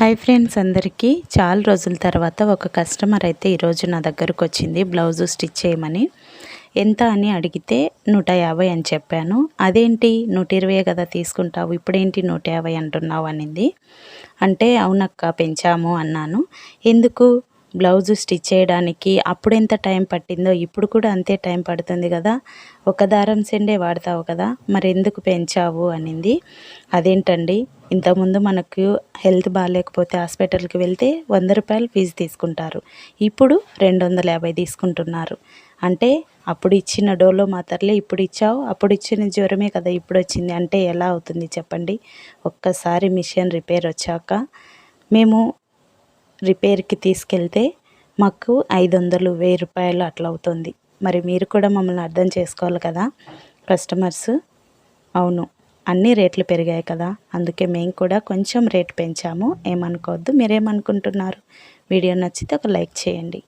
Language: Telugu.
హాయ్ ఫ్రెండ్స్ అందరికీ. చాలా రోజుల తర్వాత ఒక కస్టమర్ అయితే ఈరోజు నా దగ్గరకు వచ్చింది. బ్లౌజు స్టిచ్ చేయమని. ఎంత అని అడిగితే నూట యాభై అని చెప్పాను. అదేంటి? నూట ఇరవై కదా తీసుకుంటావు. ఇప్పుడేంటి నూట యాభై అంటున్నావు అనింది. అంటే అవునక్క పెంచాము అన్నాను. ఎందుకు? బ్లౌజు స్టిచ్ చేయడానికి అప్పుడు ఎంత టైం పట్టిందో ఇప్పుడు కూడా అంతే టైం పడుతుంది కదా. ఒక దారం సెండే వాడతావు కదా. మరి ఎందుకు పెంచావు అనింది. అదేంటండి ఇంతకుముందు మనకు హెల్త్ బాగాలేకపోతే హాస్పిటల్కి వెళ్తే వంద రూపాయలు ఫీజు తీసుకుంటారు. ఇప్పుడు రెండు వందల యాభై తీసుకుంటున్నారు. అంటే అప్పుడు ఇచ్చిన డోలో మాత్రలే ఇప్పుడు ఇచ్చావు అప్పుడు ఇచ్చిన జ్వరమే కదా ఇప్పుడు వచ్చింది. అంటే ఎలా అవుతుంది చెప్పండి. ఒక్కసారి మిషన్ రిపేర్ వచ్చాక మేము రిపేర్కి తీసుకెళ్తే మాకు ఐదు వందలు వెయ్యి రూపాయలు అట్లా అవుతుంది మరి మీరు కూడా మమ్మల్ని అర్థం చేసుకోవాలి కదా? కస్టమర్స్? అవును. అన్ని రేట్లు పెరిగాయి కదా? అందుకే మేము కూడా కొంచెం రేట్ పెంచాము. ఏమనుకోవద్దు. మీరేమనుకుంటున్నారు? వీడియో నచ్చితే ఒక లైక్ చేయండి.